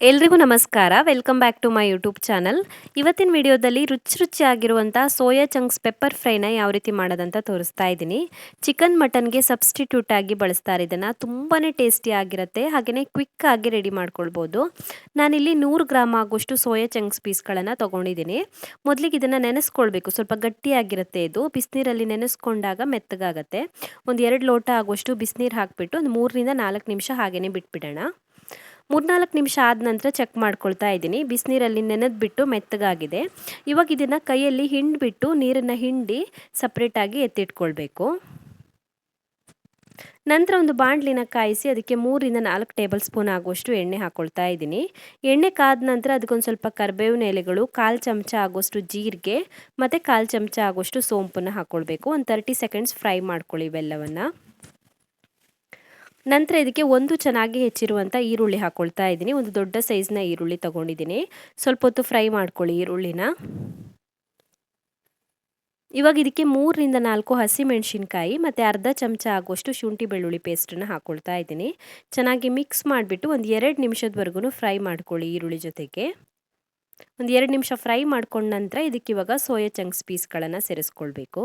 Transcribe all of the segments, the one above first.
ಎಲ್ರಿಗೂ ನಮಸ್ಕಾರ. Welcome back to my YouTube channel ಇವತ್ತಿನ ವಿಡಿಯೋದಲ್ಲಿ ರುಚಿ ರುಚಿಯಾಗಿರುವಂಥ ಸೋಯಾ ಚಂಕ್ಸ್ ಪೆಪ್ಪರ್ ಫ್ರೈನ ಯಾವ ರೀತಿ ಮಾಡೋದಂತ ತೋರಿಸ್ತಾ ಇದ್ದೀನಿ. ಚಿಕನ್ ಮಟನ್ಗೆ ಸಬ್ಸ್ಟಿಟ್ಯೂಟ್ ಆಗಿ ಬಳಸ್ತಾರೆ ಇದನ್ನು ತುಂಬಾ ಟೇಸ್ಟಿ ಆಗಿರುತ್ತೆ. ಹಾಗೆಯೇ ಆಗಿ ರೆಡಿ ಮಾಡ್ಕೊಳ್ಬೋದು. ನಾನಿಲ್ಲಿ ನೂರು ಗ್ರಾಮ್ ಆಗುವಷ್ಟು ಸೋಯಾ ಚಂಕ್ಸ್ ಪೀಸ್ಗಳನ್ನು ತೊಗೊಂಡಿದ್ದೀನಿ. ಮೊದಲಿಗೆ ಇದನ್ನು ನೆನೆಸ್ಕೊಳ್ಬೇಕು. ಸ್ವಲ್ಪ ಗಟ್ಟಿಯಾಗಿರುತ್ತೆ ಇದು. ಬಿಸಿನೀರಲ್ಲಿ ನೆನೆಸ್ಕೊಂಡಾಗ ಮೆತ್ತಗಾಗತ್ತೆ. ಒಂದು ಎರಡು ಲೋಟ ಆಗುವಷ್ಟು ಬಿಸಿನೀರು ಹಾಕಿಬಿಟ್ಟು ಒಂದು ಮೂರರಿಂದ ನಾಲ್ಕು ನಿಮಿಷ ಹಾಗೆಯೇ ಬಿಟ್ಬಿಡೋಣ. ಮೂರ್ನಾಲ್ಕು ನಿಮಿಷ ಆದ ನಂತರ ಚೆಕ್ ಮಾಡ್ಕೊಳ್ತಾ ಇದ್ದೀನಿ. ಬಿಸಿನೀರಲ್ಲಿ ನೆನೆದ್ಬಿಟ್ಟು ಮೆತ್ತಗಾಗಿದೆ. ಇವಾಗ ಇದನ್ನು ಕೈಯಲ್ಲಿ ಹಿಂಡ್ಬಿಟ್ಟು ನೀರನ್ನು ಹಿಂಡಿ ಸಪ್ರೇಟಾಗಿ ಎತ್ತಿಟ್ಕೊಳ್ಬೇಕು. ನಂತರ ಒಂದು ಬಾಣಲಿನ ಕಾಯಿಸಿ ಅದಕ್ಕೆ ಮೂರಿಂದ ನಾಲ್ಕು ಟೇಬಲ್ ಸ್ಪೂನ್ ಆಗುವಷ್ಟು ಎಣ್ಣೆ ಹಾಕ್ಕೊಳ್ತಾ ಇದ್ದೀನಿ. ಎಣ್ಣೆ ಕಾದ ನಂತರ ಅದಕ್ಕೊಂದು ಸ್ವಲ್ಪ ಕರ್ಬೇವಿನ ಎಲೆಗಳು, ಕಾಲು ಚಮಚ ಆಗುವಷ್ಟು ಜೀರಿಗೆ ಮತ್ತು ಕಾಲು ಚಮಚ ಆಗುವಷ್ಟು ಸೋಂಪನ್ನು ಹಾಕ್ಕೊಳ್ಬೇಕು ಒಂದು ತರ್ಟಿ ಸೆಕೆಂಡ್ಸ್ ಫ್ರೈ ಮಾಡ್ಕೊಳ್ಳಿ ಇವೆಲ್ಲವನ್ನು. ನಂತರ ಇದಕ್ಕೆ ಒಂದು ಚೆನ್ನಾಗಿ ಹೆಚ್ಚಿರುವಂಥ ಈರುಳ್ಳಿ ಹಾಕ್ಕೊಳ್ತಾ ಇದ್ದೀನಿ. ಒಂದು ದೊಡ್ಡ ಸೈಜ್ನ ಈರುಳ್ಳಿ ತೊಗೊಂಡಿದ್ದೀನಿ. ಸ್ವಲ್ಪ ಹೊತ್ತು ಫ್ರೈ ಮಾಡ್ಕೊಳ್ಳಿ ಈರುಳ್ಳಿನ. ಇವಾಗ ಇದಕ್ಕೆ ಮೂರರಿಂದ ನಾಲ್ಕು ಹಸಿಮೆಣಸಿನ್ಕಾಯಿ ಮತ್ತು ಅರ್ಧ ಚಮಚ ಆಗುವಷ್ಟು ಶುಂಠಿ ಬೆಳ್ಳುಳ್ಳಿ ಪೇಸ್ಟನ್ನು ಹಾಕ್ಕೊಳ್ತಾ ಇದ್ದೀನಿ. ಚೆನ್ನಾಗಿ ಮಿಕ್ಸ್ ಮಾಡಿಬಿಟ್ಟು ಒಂದು ಎರಡು ನಿಮಿಷದವರೆಗೂ ಫ್ರೈ ಮಾಡ್ಕೊಳ್ಳಿ ಈರುಳ್ಳಿ ಜೊತೆಗೆ. ಒಂದು ಎರಡು ನಿಮಿಷ ಫ್ರೈ ಮಾಡ್ಕೊಂಡ ನಂತರ ಇದಕ್ಕೆ ಇವಾಗ ಸೋಯಾ ಚಂಕ್ಸ್ ಪೀಸ್ಗಳನ್ನು ಸೇರಿಸ್ಕೊಳ್ಬೇಕು.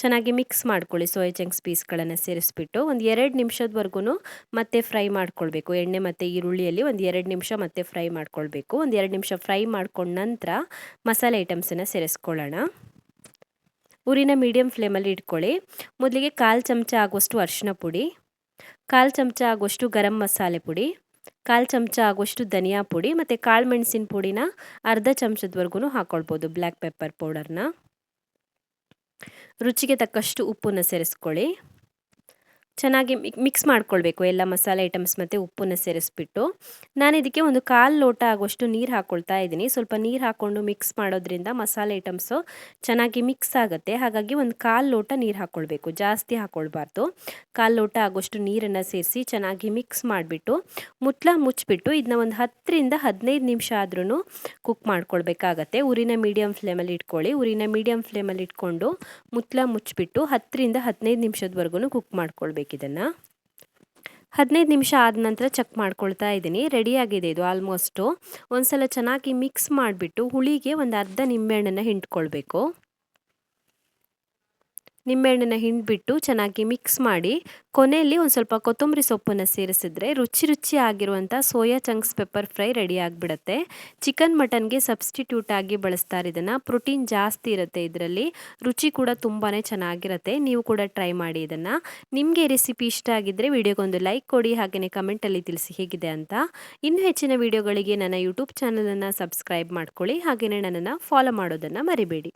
ಚೆನ್ನಾಗಿ ಮಿಕ್ಸ್ ಮಾಡ್ಕೊಳ್ಳಿ ಸೋಯಾ ಚಂಕ್ಸ್ ಪೀಸ್ಗಳನ್ನು ಸೇರಿಸ್ಬಿಟ್ಟು ಒಂದು ಎರಡು ನಿಮಿಷದವರೆಗೂ ಮತ್ತೆ ಫ್ರೈ ಮಾಡ್ಕೊಳ್ಬೇಕು. ಎಣ್ಣೆ ಮತ್ತು ಈರುಳ್ಳಿಯಲ್ಲಿ ಒಂದು ಎರಡು ನಿಮಿಷ ಮತ್ತೆ ಫ್ರೈ ಮಾಡ್ಕೊಳ್ಬೇಕು. ಒಂದು ಎರಡು ನಿಮಿಷ ಫ್ರೈ ಮಾಡ್ಕೊಂಡ ನಂತರ ಮಸಾಲೆ ಐಟಮ್ಸನ್ನು ಸೇರಿಸ್ಕೊಳ್ಳೋಣ. ಊರಿನ ಮೀಡಿಯಮ್ ಫ್ಲೇಮಲ್ಲಿ ಇಟ್ಕೊಳ್ಳಿ. ಮೊದಲಿಗೆ ಕಾಲು ಚಮಚ ಆಗುವಷ್ಟು ಅರಿಶಿನ ಪುಡಿ, ಕಾಲು ಚಮಚ ಆಗುವಷ್ಟು ಗರಂ ಮಸಾಲೆ ಪುಡಿ, ಕಾಲು ಚಮಚ ಆಗುವಷ್ಟು ಧನಿಯಾ ಪುಡಿ ಮತ್ತು ಕಾಳು ಮೆಣಸಿನ ಪುಡಿನ ಅರ್ಧ ಚಮಚದವರೆಗೂ ಹಾಕ್ಕೊಳ್ಬೋದು ಬ್ಲ್ಯಾಕ್ ಪೆಪ್ಪರ್ ಪೌಡರ್ನ. ರುಚಿಗೆ ತಕ್ಕಷ್ಟು ಉಪ್ಪನ್ನು ಸೇರಿಸ್ಕೊಳ್ಳಿ. ಚೆನ್ನಾಗಿ ಮಿಕ್ಸ್ ಮಾಡ್ಕೊಳ್ಬೇಕು. ಎಲ್ಲ ಮಸಾಲೆ ಐಟಮ್ಸ್ ಮತ್ತು ಉಪ್ಪನ್ನು ಸೇರಿಸ್ಬಿಟ್ಟು. ನಾನು ಇದಕ್ಕೆ ಒಂದು ಕಾಲು ಲೋಟ ಆಗುವಷ್ಟು ನೀರು ಹಾಕ್ಕೊಳ್ತಾ ಇದ್ದೀನಿ. ಸ್ವಲ್ಪ ನೀರು ಹಾಕ್ಕೊಂಡು ಮಿಕ್ಸ್ ಮಾಡೋದ್ರಿಂದ ಮಸಾಲೆ ಐಟಮ್ಸು ಚೆನ್ನಾಗಿ ಮಿಕ್ಸ್ ಆಗುತ್ತೆ. ಹಾಗಾಗಿ ಒಂದು ಕಾಲು ಲೋಟ ನೀರು ಹಾಕ್ಕೊಳ್ಬೇಕು ಜಾಸ್ತಿ ಹಾಕ್ಕೊಳ್ಬಾರ್ದು ಕಾಲು ಲೋಟ ಆಗುವಷ್ಟು ನೀರನ್ನು ಸೇರಿಸಿ ಚೆನ್ನಾಗಿ ಮಿಕ್ಸ್ ಮಾಡಿಬಿಟ್ಟು ಮುಟ್ಲ ಮುಚ್ಚಿಬಿಟ್ಟು ಇದನ್ನ ಒಂದು ಹತ್ತರಿಂದ ಹದಿನೈದು ನಿಮಿಷ ಆದ್ರೂ ಕುಕ್ ಮಾಡ್ಕೊಳ್ಬೇಕಾಗತ್ತೆ. ಉರಿನ ಮೀಡಿಯಮ್ ಫ್ಲೇಮಲ್ಲಿ ಇಟ್ಕೊಳ್ಳಿ. ಉರಿನ ಮೀಡಿಯಮ್ ಫ್ಲೇಮಲ್ಲಿ ಇಟ್ಕೊಂಡು ಮುತ್ಲ ಮುಚ್ಚಿಬಿಟ್ಟು ಹತ್ತರಿಂದ ಹದಿನೈದು ನಿಮಿಷದವರೆಗೂ ಕುಕ್ ಮಾಡ್ಕೊಳ್ಬೇಕು. ಇದನ್ನು ಹದಿನೈದು ನಿಮಿಷ ಆದ ನಂತರ ಚೆಕ್ ಮಾಡ್ಕೊಳ್ತಾ ಇದ್ದೀನಿ. ರೆಡಿಯಾಗಿದೆ ಇದು ಆಲ್ಮೋಸ್ಟು ಒಂದು ಸಲ ಚೆನ್ನಾಗಿ ಮಿಕ್ಸ್ ಮಾಡಿಬಿಟ್ಟು ಹುಳಿಗೆ ಒಂದು ಅರ್ಧ ನಿಂಬೆಹಣ್ಣನ್ನು ಹಿಂಡ್ಕೊಳ್ಬೇಕು. ನಿಂಬೆಹಣ್ಣನ್ನು ಹಿಂಡಿಬಿಟ್ಟು ಚೆನ್ನಾಗಿ ಮಿಕ್ಸ್ ಮಾಡಿ, ಕೊನೆಯಲ್ಲಿ ಒಂದು ಸ್ವಲ್ಪ ಕೊತ್ತಂಬರಿ ಸೊಪ್ಪನ್ನು ಸೇರಿಸಿದ್ರೆ ರುಚಿ ರುಚಿ ಆಗಿರುವಂಥ soya chunks pepper fry ready ಆಗಿಬಿಡುತ್ತೆ. ಚಿಕನ್ ಮಟನ್ಗೆ ಸಬ್ಸ್ಟಿಟ್ಯೂಟ್ ಆಗಿ ಬಳಸ್ತಾರೆ. ಇದನ್ನು ಪ್ರೋಟೀನ್ ಜಾಸ್ತಿ ಇರುತ್ತೆ. ಇದರಲ್ಲಿ ರುಚಿ ಕೂಡ ತುಂಬಾ ಚೆನ್ನಾಗಿರುತ್ತೆ. ನೀವು ಕೂಡ ಟ್ರೈ ಮಾಡಿ ಇದನ್ನು. ನಿಮಗೆ ರೆಸಿಪಿ ಇಷ್ಟ ಆಗಿದ್ದರೆ ವಿಡಿಯೋಗೊಂದು ಲೈಕ್ ಕೊಡಿ ಹಾಗೆಯೇ ಕಮೆಂಟಲ್ಲಿ ತಿಳಿಸಿ ಹೇಗಿದೆ ಅಂತ. ಇನ್ನೂ ಹೆಚ್ಚಿನ ವಿಡಿಯೋಗಳಿಗೆ ನನ್ನ ಯೂಟ್ಯೂಬ್ ಚಾನಲನ್ನು ಸಬ್ಸ್ಕ್ರೈಬ್ ಮಾಡ್ಕೊಳ್ಳಿ ಹಾಗೆಯೇ ನನ್ನನ್ನು ಫಾಲೋ ಮಾಡೋದನ್ನು ಮರಿಬೇಡಿ.